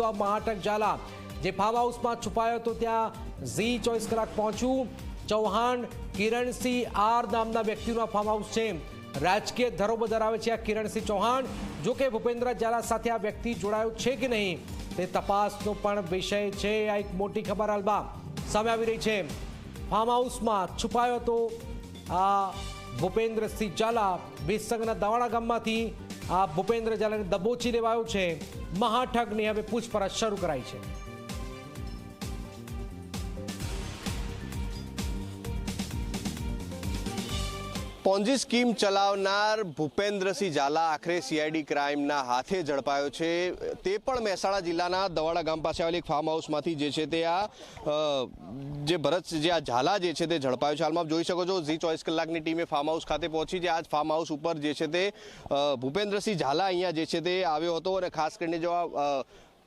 હતો આ ઝાલા જે ફાર્મ હાઉસમાં છુપાયો હતો, ત્યાં ઝી ચોવીસ કલાક પહોંચ્યું. ચૌહાણ કિરણસિંહ આર નામના વ્યક્તિનું ફાર્મ હાઉસ છે. રાજકીય ધરોબર ધરાવે છે આ કિરણસિંહ ચૌહાણ. જો કે ભૂપેન્દ્ર ઝાલા સાથે આ વ્યક્તિ જોડાયો છે કે નહીં, તે તપાસનો પણ વિષય છે. આ એક મોટી ખબર હાલમાં સામે આવી રહી છે. ફાર્મ હાઉસમાં છુપાયો હતો આ ભૂપેન્દ્રસિંહ ઝાલા, વિસંગના દવાણા ગામમાંથી આ ભૂપેન્દ્ર ઝાલાને દબોચી લેવાયો છે. મહાઠગની હવે પૂછપરછ શરૂ કરાઈ છે. પોન્જી સ્કીમ ચલાવનાર ભૂપેન્દ્રસિંહ ઝાલા આખરે સીઆઈડી ક્રાઇમના હાથે ઝડપાયો છે. તે પણ મહેસાણા જિલ્લાના દવાડા ગામ પાસે આવેલી એક ફાર્મ હાઉસમાંથી જે છે તે આ જે ભરત, જે આ ઝાલા જે છે તે ઝડપાયો છે. હાલમાં જોઈ શકો છો, ઝી ચોવીસ કલાકની ટીમે ફાર્મ હાઉસ ખાતે પહોંચી છે. આ ફાર્મ હાઉસ ઉપર જે છે તે ભૂપેન્દ્રસિંહ ઝાલા અહીંયા જે છે તે આવ્યો હતો અને ખાસ કરીને જો આ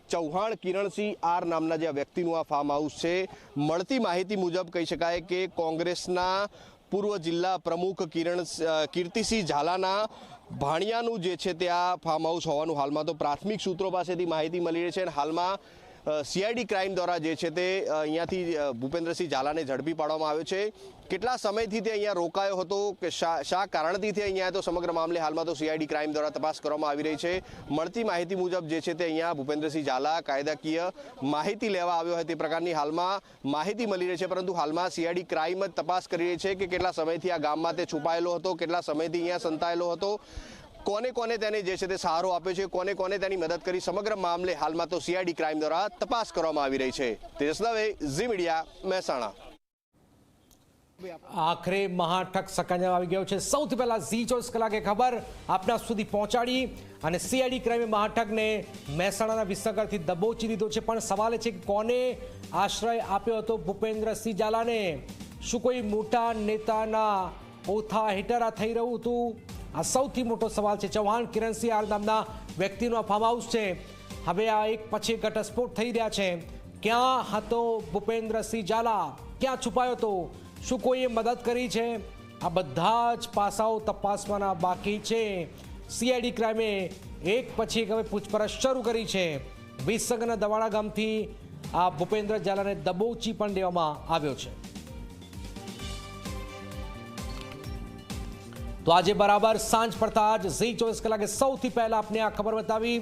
ચૌહાણ કિરણસિંહ આર નામના જે આ વ્યક્તિનું આ ફાર્મ હાઉસ છે. મળતી માહિતી મુજબ કહી શકાય કે કોંગ્રેસના પૂર્વ જિલ્લા પ્રમુખ કિરણ કીર્તિસિંહ ઝાલાના ભાણિયાનું જે છે તે આ ફાર્મ હાઉસ હોવાનું હાલમાં તો પ્રાથમિક સૂત્રો પાસેથી માહિતી મળી રહી છે અને હાલમાં સીઆઈડી ક્રાઇમ દ્વારા જે છે તે અહીંયાથી ભૂપેન્દ્રસિંહ ઝાલાને ઝડપી પાડવામાં આવ્યો છે. કેટલા સમયથી તે અહીંયા રોકાયો હતો કે શા કારણથી તે અહીંયા તો સમગ્ર મામલે હાલમાં તો સીઆઈડી ક્રાઇમ દ્વારા તપાસ કરવામાં આવી રહી છે. મળતી માહિતી મુજબ જે છે તે અહીંયા ભૂપેન્દ્રસિંહ ઝાલા કાયદાકીય માહિતી લેવા આવ્યો હોય તે પ્રકારની હાલમાં માહિતી મળી રહી છે. પરંતુ હાલમાં સીઆઈડી ક્રાઇમ જ તપાસ કરી રહી છે કે કેટલા સમયથી આ ગામમાં તે છુપાયેલો હતો, કેટલા સમયથી અહીંયા સંતાયેલો હતો. કોને કોને તેને જે છે તે સહારો આપ્યો છે, કોને કોને તેની મદદ કરી, સમગ્ર મામલે હાલમાં તો સીઆઈડી ક્રાઇમ દ્વારા તપાસ કરવામાં આવી રહી છે. Tejas Dave Zee media Mehsana. આખરે મહાઠક સકાંજા આવી ગયો છે. સૌથી પહેલા ઝી ચોવીસ કલાકે ખબર આપના સુધી પહોંચાડી અને સીઆઈડી ક્રાઇમે મહાઠકને મહેસાણાના વિસનગરથી દબોચી દીધો છે. પણ સવાલ એ છે કે કોને આશ્રય આપ્યો હતો ભૂપેન્દ્રસિંહ ઝાલાને? શું કોઈ મોટા નેતાના ઓથા આ થઈ રહ્યું હતું? આ સૌથી મોટો સવાલ છે. ચૌહાણ કિરણસિંહ આર નામના વ્યક્તિનો આ ફાર્મ હાઉસ છે. હવે આ એક પછી ઘટસ્ફોટ થઈ રહ્યા છે. ક્યાં હતો ભૂપેન્દ્રસિંહ ઝાલા? ક્યાં છુપાયો હતો? શું કોઈએ મદદ કરી છે? આ બધા જ પાસાઓ તપાસવાના બાકી છે. સીઆઈડી ક્રાઇમે એક પછી એક હવે પૂછપરછ શરૂ કરી છે. વિસંગના દવાડા ગામથી આ ભૂપેન્દ્ર ઝાલાને દબોચી પણ દેવામાં આવ્યો છે. તો આજે બરાબર સાંજ પડતા જ ઝી ચોવીસ કલાકે સૌથી પહેલા આપને આ ખબર બતાવી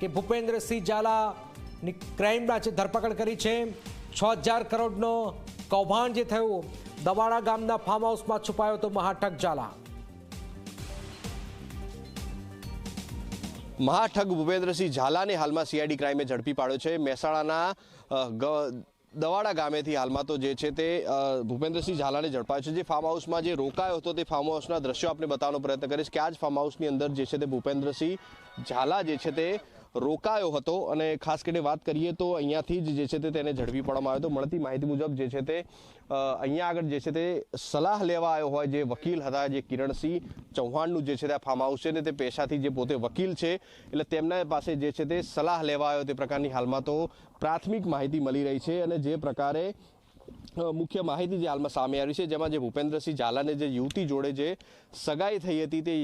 કે ભૂપેન્દ્રસિંહ ઝાલાની ક્રાઇમ બ્રાન્ચે ધરપકડ કરી છે. છ હજાર કરોડનો કૌભાંડ જે થયું, દવાડા ગામના ફાર્મ હાઉસમાં છુપાયો તો મહાઠક ઝાલા. મહાઠગ ભૂપેન્દ્રસિંહ ઝાલાને હાલમાં સીઆઈડી ક્રાઇમે ઝડપી પાડ્યો છે. મહેસાણાના દવાડા ગામેથી હાલમાં તો જે છે તે ભૂપેન્દ્રસિંહ ઝાલાને ઝડપાયો છે. જે ફાર્મ હાઉસમાં જે રોકાયો હતો તે ફાર્મ હાઉસના દ્રશ્યો આપણે બતાવવાનો પ્રયત્ન કરીશ કે આ જ ફાર્મ હાઉસની અંદર જે છે તે ભૂપેન્દ્રસિંહ ઝાલા જે છે તે રોકાયો હતો અને ખાસ કરીને વાત કરીએ તો અહીંયાથી જ જે છે તે તેને ઝડપી પાડવામાં આવ્યો હતો. મળતી માહિતી મુજબ જે છે તે અહીંયા આગળ જે છે તે સલાહ લેવા આવ્યો હોય જે વકીલ હતા, જે કિરણસિંહ ચૌહાણનું જે છે તે આ ફાર્મ હાઉસ છે ને તે પેશાથી જે પોતે વકીલ છે, એટલે તેમના પાસે જે છે તે સલાહ લેવા આવ્યો તે પ્રકારની હાલમાં તો પ્રાથમિક માહિતી મળી રહી છે અને જે પ્રકારે મુખ્ય માહિતી જે હાલમાં સામે આવી છે, જેમાં જે ભૂપેન્દ્રસિંહ ઝાલાને જે યુવતી જોડે જે સગાઈ થઈ હતી તે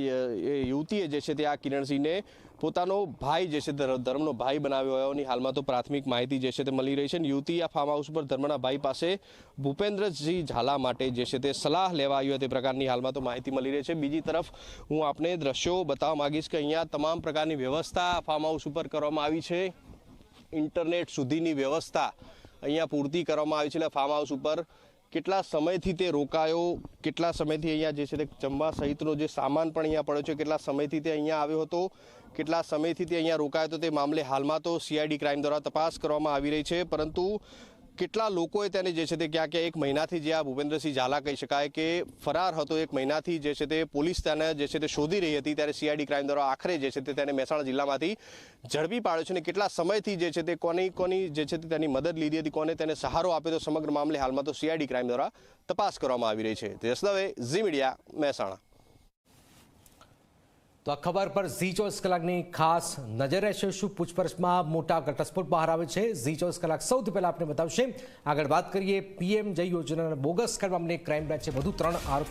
યુવતીએ જે છે તે આ કિરણસિંહને પોતાનો ભાઈ જે છે ધર્મનો ભાઈ બનાવ્યો હોવાની હાલમાં તો પ્રાથમિક માહિતી જે છે તે મળી રહી છે. અને યુવતી આ ફાર્મ હાઉસ પર ધર્મના ભાઈ પાસે ભૂપેન્દ્રસિંહ ઝાલા માટે જે છે તે સલાહ લેવા આવ્યો તે પ્રકારની હાલમાં તો માહિતી મળી રહી છે. બીજી તરફ હું આપને દ્રશ્યો બતાવવા માગીશ કે અહીંયા તમામ પ્રકારની વ્યવસ્થા ફાર્મ હાઉસ ઉપર કરવામાં આવી છે. ઇન્ટરનેટ સુધીની વ્યવસ્થા અહીંયા પૂરતી કરવામાં આવી છે એટલે ફાર્મ હાઉસ ઉપર. કેટલા સમયથી તે રોકાયો? કેટલા સમયથી અહીંયા જે છે તે જમવા સહિતનો જે સામાન પણ અહીંયા પડ્યો છે, કેટલા સમયથી તે અહીંયા આવ્યો હતો? કેટલા સમયથી તે અહીંયા રોકાયો હતો તે મામલે હાલમાં તો સીઆઈડી ક્રાઇમ દ્વારા તપાસ કરવામાં આવી રહી છે. પરંતુ કેટલા લોકોએ તેને જે છે તે ક્યાં ક્યાં એક મહિનાથી જે આ ભૂપેન્દ્રસિંહ ઝાલા કહી શકાય કે ફરાર હતો એક મહિનાથી જે છે તે પોલીસ તેને જે છે તે શોધી રહી હતી ત્યારે સીઆઈડી ક્રાઇમ દ્વારા આખરે જે છે તે તેને મહેસાણા જિલ્લામાંથી ઝડપી પાડ્યો છે અને કેટલા સમયથી જે છે તે કોની કોની જે છે તે તેની મદદ લીધી હતી, કોને તેને સહારો આપ્યો હતો સમગ્ર મામલે હાલમાં તો સીઆઈડી ક્રાઇમ દ્વારા તપાસ કરવામાં આવી રહી છે. Tejas Dave Zee media Mehsana. તો આ ખબર પર ઝી ચોવીસ કલાકની ખાસ નજર રહેશે શું પૂછપરછમાં મોટા ઘટસ્ફોટ બહાર આવે છે. ઝી ચોવીસ કલાક સૌથી પહેલા આપણે બતાવશે. આગળ વાત કરીએ પીએમ જય યોજનાના બોગસ કરવા મામલે ક્રાઇમ બ્રાન્ચે વધુ ત્રણ આરોપી